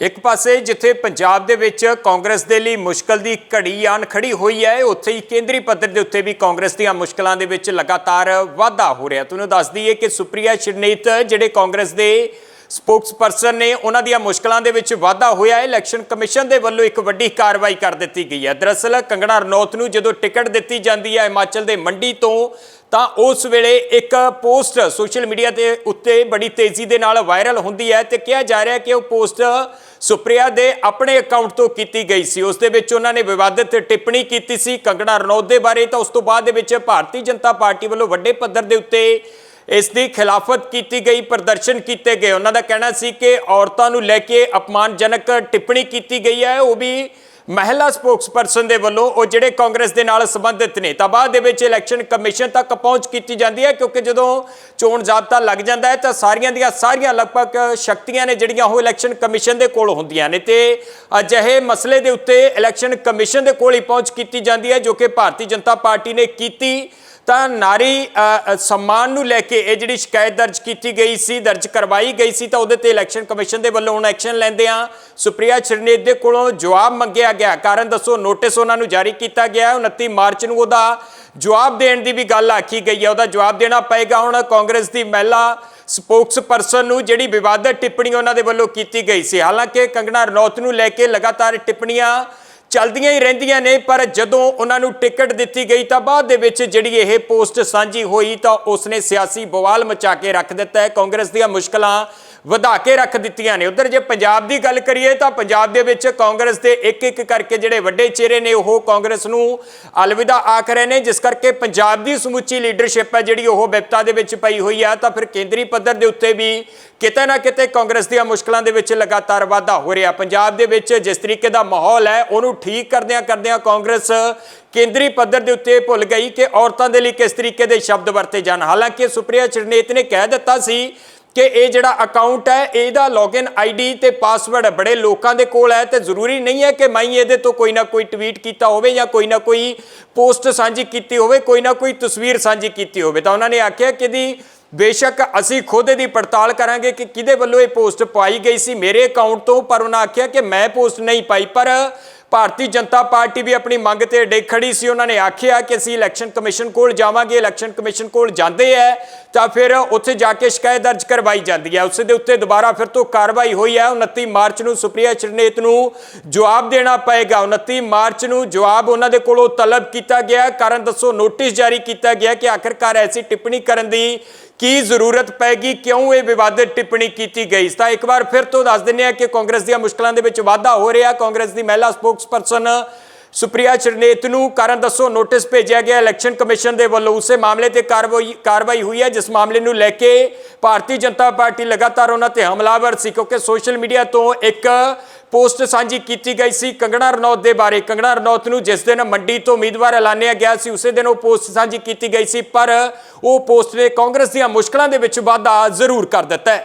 ਇੱਕ ਪਾਸੇ ਜਿੱਥੇ ਪੰਜਾਬ ਦੇ ਵਿੱਚ ਕਾਂਗਰਸ ਦੇ ਲਈ ਮੁਸ਼ਕਲ ਦੀ ਘੜੀ ਆਣ ਖੜੀ ਹੋਈ ਹੈ, ਉੱਥੇ ਹੀ ਕੇਂਦਰੀ ਪੱਧਰ ਦੇ ਉੱਤੇ ਵੀ ਕਾਂਗਰਸ ਦੀਆਂ ਮੁਸ਼ਕਲਾਂ ਦੇ ਵਿੱਚ ਲਗਾਤਾਰ ਵਾਧਾ ਹੋ ਰਿਹਾ। ਤੁਹਾਨੂੰ ਦੱਸ ਦਈਏ ਕਿ ਸੁਪਰੀਆ ਸ਼ਰਨੀਤ ਜਿਹੜੇ ਕਾਂਗਰਸ ਦੇ ਸਪੋਕਸਪਰਸਨ ਨੇ ਉਹਨਾਂ ਦੀਆਂ ਮੁਸ਼ਕਲਾਂ ਦੇ ਵਿੱਚ ਵਾਧਾ ਹੋਇਆ। ਹੈ ਇਲੈਕਸ਼ਨ ਕਮਿਸ਼ਨ ਦੇ ਵੱਲੋਂ ਇੱਕ ਵੱਡੀ ਕਾਰਵਾਈ ਕਰ ਦਿੱਤੀ ਗਈ ਹੈ। ਦਰਅਸਲ, ਕੰਗਣਾ ਰਣੌਤ ਨੂੰ ਜਦੋਂ ਟਿਕਟ ਦਿੱਤੀ ਜਾਂਦੀ ਹੈ ਹਿਮਾਚਲ ਦੇ ਮੰਡੀ ਤੋਂ, ਤਾਂ ਉਸ ਵੇਲੇ ਇੱਕ ਪੋਸਟ ਸੋਸ਼ਲ ਮੀਡੀਆ ਦੇ ਉੱਤੇ ਬੜੀ ਤੇਜ਼ੀ ਦੇ ਨਾਲ ਵਾਇਰਲ ਹੁੰਦੀ ਹੈ ਤੇ ਕਿਹਾ ਜਾ ਰਿਹਾ ਹੈ ਕਿ ਉਹ ਪੋਸਟ ਸੁਪ੍ਰਿਆ ਦੇ ਆਪਣੇ ਅਕਾਊਂਟ ਤੋਂ ਕੀਤੀ ਗਈ ਸੀ। ਉਸ ਦੇ ਵਿੱਚ ਉਹਨਾਂ ਨੇ ਵਿਵਾਦਿਤ ਟਿੱਪਣੀ ਕੀਤੀ ਸੀ। ਕੰਗਣਾ ਰਣੌਤ ਦੇ ਬਾਰੇ ਤਾਂ ਉਸ ਤੋਂ ਬਾਅਦ ਦੇ ਵਿੱਚ ਭਾਰਤੀ ਜਨਤਾ ਪਾਰਟੀ ਵੱਲੋਂ ਵੱਡੇ ਪੱਧਰ ਦੇ ਉੱਤੇ ਇਸ ਦੀ ਖਿਲਾਫਤ ਕੀਤੀ ਗਈ, ਪ੍ਰਦਰਸ਼ਨ ਕੀਤੇ ਗਏ। ਉਹਨਾਂ ਦਾ ਕਹਿਣਾ ਸੀ ਕਿ ਔਰਤਾਂ ਨੂੰ ਲੈ ਕੇ ਅਪਮਾਨਜਨਕ ਟਿੱਪਣੀ ਕੀਤੀ ਗਈ ਹੈ। ਉਹ ਵੀ ਮਹਿਲਾ ਸਪੋਕਸਪਰਸਨ ਦੇ ਵੱਲੋਂ, ਉਹ ਜਿਹੜੇ ਕਾਂਗਰਸ ਦੇ ਨਾਲ ਸੰਬੰਧਿਤ ਨੇ। ਤਾਂ ਬਾਅਦ ਦੇ ਵਿੱਚ ਇਲੈਕਸ਼ਨ ਕਮਿਸ਼ਨ ਤੱਕ ਪਹੁੰਚ ਕੀਤੀ ਜਾਂਦੀ ਹੈ, ਕਿਉਂਕਿ ਜਦੋਂ ਚੋਣ ਜ਼ਾਬਤਾ ਲੱਗ ਜਾਂਦਾ ਹੈ, ਤਾਂ ਸਾਰੀਆਂ ਦੀਆਂ ਸਾਰੀਆਂ ਲਗਭਗ ਸ਼ਕਤੀਆਂ ਨੇ ਜਿਹੜੀਆਂ ਉਹ ਇਲੈਕਸ਼ਨ ਕਮਿਸ਼ਨ ਦੇ ਕੋਲ ਹੁੰਦੀਆਂ ਨੇ। ਤੇ ਅਜਿਹੇ ਮਸਲੇ ਦੇ ਉੱਤੇ ਇਲੈਕਸ਼ਨ ਕਮਿਸ਼ਨ ਦੇ ਕੋਲ ਹੀ ਪਹੁੰਚ ਕੀਤੀ ਜਾਂਦੀ ਹੈ, ਜੋ ਕਿ ਭਾਰਤੀ ਜਨਤਾ ਪਾਰਟੀ ਨੇ ਕੀਤੀ। ਤਾਂ ਨਾਰੀ ਅ, ਸਨਮਾਨ ਨੂੰ ਲੈ ਕੇ ਇਹ ਜਿਹੜੀ ਸ਼ਿਕਾਇਤ ਦਰਜ ਕੀਤੀ ਗਈ ਸੀ ਦਰਜ ਕਰਵਾਈ ਗਈ ਸੀ ਤਾਂ ਉਹਦੇ ਤੇ ਇਲੈਕਸ਼ਨ ਕਮਿਸ਼ਨ ਦੇ ਵੱਲੋਂ ਹੁਣ ਐਕਸ਼ਨ ਲੈਂਦੇ ਆ ਸੁਪਰੀਆ ਚਰਨੇਤ ਦੇ ਕੋਲੋਂ ਜਵਾਬ ਮੰਗਿਆ ਗਿਆ। ਕਾਰਨ ਦੱਸੋ ਨੋਟਿਸ ਉਹਨਾਂ ਨੂੰ ਜਾਰੀ ਕੀਤਾ ਗਿਆ ਹੈ। 29 ਮਾਰਚ ਨੂੰ ਉਹਦਾ ਜਵਾਬ ਦੇਣ ਦੀ ਵੀ ਗੱਲ ਆਖੀ ਗਈ ਹੈ। ਉਹਦਾ ਜਵਾਬ ਦੇਣਾ ਪਏਗਾ ਹੁਣ ਕਾਂਗਰਸ ਦੀ ਮਹਿਲਾ ਸਪੋਕਸਪਰਸਨ ਨੂੰ ਜਿਹੜੀ ਵਿਵਾਦਤ ਟਿੱਪਣੀ ਉਹਨਾਂ ਦੇ ਵੱਲੋਂ ਕੀਤੀ ਗਈ ਸੀ। ਹਾਲਾਂਕਿ ਕੰਗਣਾ ਰਣੌਤ ਨੂੰ ਲੈ ਕੇ ਲਗਾਤਾਰ ਟਿੱਪਣੀਆਂ ਚੱਲਦੀਆਂ ਹੀ ਰਹਿੰਦੀਆਂ ਨੇ, ਪਰ ਜਦੋਂ ਉਹਨਾਂ ਨੂੰ ਟਿਕਟ ਦਿੱਤੀ ਗਈ ਤਾਂ ਬਾਅਦ ਦੇ ਵਿੱਚ ਜਿਹੜੀ ਇਹ ਪੋਸਟ ਸਾਂਝੀ ਹੋਈ ਤਾਂ ਉਸਨੇ ਸਿਆਸੀ ਬਵਾਲ ਮਚਾ ਕੇ ਰੱਖ ਦਿੱਤਾ ਹੈ। ਕਾਂਗਰਸ ਦੀਆਂ ਮੁਸ਼ਕਲਾਂ ਵਧਾ ਕੇ ਰੱਖ ਦਿੱਤੀਆਂ ਨੇ। ਉਧਰ ਜੇ ਪੰਜਾਬ ਦੀ ਗੱਲ ਕਰੀਏ ਤਾਂ ਪੰਜਾਬ ਦੇ ਵਿੱਚ ਕਾਂਗਰਸ ਦੇ ਇੱਕ ਇੱਕ ਕਰਕੇ ਜਿਹੜੇ ਵੱਡੇ ਚਿਹਰੇ ਨੇ, ਉਹ ਕਾਂਗਰਸ ਨੂੰ ਅਲਵਿਦਾ ਆਖ ਰਹੇ ਨੇ। ਜਿਸ ਕਰਕੇ ਪੰਜਾਬ ਦੀ ਸਮੁੱਚੀ ਲੀਡਰਸ਼ਿਪ ਹੈ ਜਿਹੜੀ ਉਹ ਵਿਪਤਾ ਦੇ ਵਿੱਚ ਪਈ ਹੋਈ ਆ, ਤਾਂ ਫਿਰ ਕੇਂਦਰੀ ਪੱਧਰ ਦੇ ਉੱਤੇ ਵੀ ਕਿਤੇ ਨਾ ਕਿਤੇ ਕਾਂਗਰਸ ਦੀਆਂ ਮੁਸ਼ਕਲਾਂ ਦੇ ਵਿੱਚ ਲਗਾਤਾਰ ਵਾਧਾ ਹੋ ਰਿਹਾ। ਪੰਜਾਬ ਦੇ ਵਿੱਚ ਜਿਸ ਤਰੀਕੇ ਦਾ ਮਾਹੌਲ ਹੈ, ਉਹਨੂੰ ਠੀਕ ਕਰਦਿਆਂ ਕਰਦਿਆਂ ਕਾਂਗਰਸ ਕੇਂਦਰੀ ਪੱਧਰ ਦੇ ਉੱਤੇ ਭੁੱਲ ਗਈ ਕਿ ਔਰਤਾਂ ਦੇ ਲਈ ਕਿਸ ਤਰੀਕੇ ਦੇ ਸ਼ਬਦ ਵਰਤੇ ਜਾਣ। ਹਾਲਾਂਕਿ ਸੁਪਰੀਆ ਚਰਨੇਤ ਨੇ ਕਹਿ ਦਿੱਤਾ ਸੀ ਕਿ ਇਹ ਜਿਹੜਾ ਅਕਾਊਂਟ ਹੈ, ਇਹਦਾ ਲੌਗਇਨ ਆਈਡੀ ਤੇ ਪਾਸਵਰਡ ਬੜੇ ਲੋਕਾਂ ਦੇ ਕੋਲ ਹੈ ਤੇ ਜ਼ਰੂਰੀ ਨਹੀਂ ਹੈ ਕਿ ਮੈਂ ਇਹਦੇ ਤੋਂ ਕੋਈ ਨਾ ਕੋਈ ਟਵੀਟ ਕੀਤਾ ਹੋਵੇ ਜਾਂ ਕੋਈ ਨਾ ਕੋਈ ਪੋਸਟ ਸਾਂਝੀ ਕੀਤੀ ਹੋਵੇ, ਕੋਈ ਨਾ ਕੋਈ ਤਸਵੀਰ ਸਾਂਝੀ ਕੀਤੀ ਹੋਵੇ। ਤਾਂ ਉਹਨਾਂ ਨੇ ਆਖਿਆ ਕਿ ਦੀ ਬੇਸ਼ੱਕ ਅਸੀਂ ਖੁਦ ਇਹਦੀ ਪੜਤਾਲ ਕਰਾਂਗੇ ਕਿ ਕਿਹਦੇ ਵੱਲੋਂ ਇਹ ਪੋਸਟ ਪਾਈ ਗਈ ਸੀ ਮੇਰੇ ਅਕਾਊਂਟ ਤੋਂ, ਪਰ ਉਹਨਾਂ ਆਖਿਆ ਕਿ ਮੈਂ ਪੋਸਟ ਨਹੀਂ ਪਾਈ, ਪਰ ਭਾਰਤੀ ਜਨਤਾ ਪਾਰਟੀ ਵੀ ਆਪਣੀ ਮੰਗ ਤੇ ਡਿੱਗ ਖੜੀ ਸੀ। ਉਹਨਾਂ ਨੇ ਆਖਿਆ ਕਿ ਅਸੀਂ ਇਲੈਕਸ਼ਨ ਕਮਿਸ਼ਨ ਕੋਲ ਜਾਵਾਂਗੇ, ਇਲੈਕਸ਼ਨ ਕਮਿਸ਼ਨ ਕੋਲ ਜਾਂਦੇ ਹੈ ਤਾਂ ਫਿਰ ਉੱਥੇ ਜਾ ਕੇ ਸ਼ਿਕਾਇਤ ਦਰਜ ਕਰਵਾਈ ਜਾਂਦੀ ਹੈ ਉਸ ਦੇ ਉੱਤੇ ਦੁਬਾਰਾ ਫਿਰ ਤੋਂ ਕਾਰਵਾਈ ਹੋਈ ਹੈ 29 ਮਾਰਚ ਨੂੰ ਸੁਪਰੀਆ ਚਰਨੇਤ ਨੂੰ ਜਵਾਬ ਦੇਣਾ ਪਏਗਾ। 29 ਮਾਰਚ ਨੂੰ ਜਵਾਬ ਉਹਨਾਂ ਦੇ ਕੋਲੋਂ ਤਲਬ ਕੀਤਾ ਗਿਆ। ਕਾਰਨ ਦੱਸੋ, ਨੋਟਿਸ ਜਾਰੀ ਕੀਤਾ ਗਿਆ ਕਿ ਆਖਰਕਾਰ ਐਸੀ ਟਿੱਪਣੀ ਕਰਨ ਦੀ ਕੀ ਜ਼ਰੂਰਤ ਪੈਗੀ? ਕਿਉਂ ਇਹ ਵਿਵਾਦਿਤ ਟਿੱਪਣੀ ਕੀਤੀ ਗਈ? ਤਾਂ ਇੱਕ ਵਾਰ ਫਿਰ ਤੋਂ ਦੱਸ ਦਿੰਦੇ ਆ ਕਿ ਕਾਂਗਰਸ ਦੀਆਂ ਮੁਸ਼ਕਲਾਂ ਦੇ ਵਿੱਚ ਵਾਧਾ ਹੋ ਰਿਹਾ। ਕਾਂਗਰਸ ਦੀ ਮਹਿਲਾ ਸਪੋਕਸਪਰਸਨ ਸੁਪਰੀਆ ਚਰਨੇਤ ਨੂੰ ਕਾਰਨ ਦੱਸੋ ਨੋਟਿਸ ਭੇਜਿਆ ਗਿਆ ਇਲੈਕਸ਼ਨ ਕਮਿਸ਼ਨ ਦੇ ਵੱਲੋਂ ਉਸੇ ਮਾਮਲੇ ਤੇ ਕਾਰਵਾਈ ਕਾਰਵਾਈ ਹੋਈ ਹੈ, ਜਿਸ ਮਾਮਲੇ ਨੂੰ ਲੈ ਕੇ ਭਾਰਤੀ ਜਨਤਾ ਪਾਰਟੀ ਲਗਾਤਾਰ ਉਹਨਾਂ ਤੇ ਹਮਲਾਵਰ ਸੀ, ਕਿਉਂਕਿ ਸੋਸ਼ਲ ਮੀਡੀਆ ਤੋਂ ਇੱਕ ਪੋਸਟ ਸਾਂਝੀ ਕੀਤੀ ਗਈ ਸੀ ਕੰਗਣਾ ਰਣੌਤ ਦੇ ਬਾਰੇ। ਕੰਗਣਾ ਰਣੌਤ ਨੂੰ ਜਿਸ ਦਿਨ ਮੰਡੀ ਤੋਂ ਉਮੀਦਵਾਰ ਐਲਾਨਿਆ ਗਿਆ ਸੀ, ਉਸੇ ਦਿਨ ਉਹ ਪੋਸਟ ਸਾਂਝੀ ਕੀਤੀ ਗਈ ਸੀ, ਪਰ ਉਹ ਪੋਸਟ ਨੇ ਕਾਂਗਰਸ ਦੀਆਂ ਮੁਸ਼ਕਲਾਂ ਦੇ ਵਿੱਚ ਵਾਧਾ ਜ਼ਰੂਰ ਕਰ ਦਿੱਤਾ ਹੈ।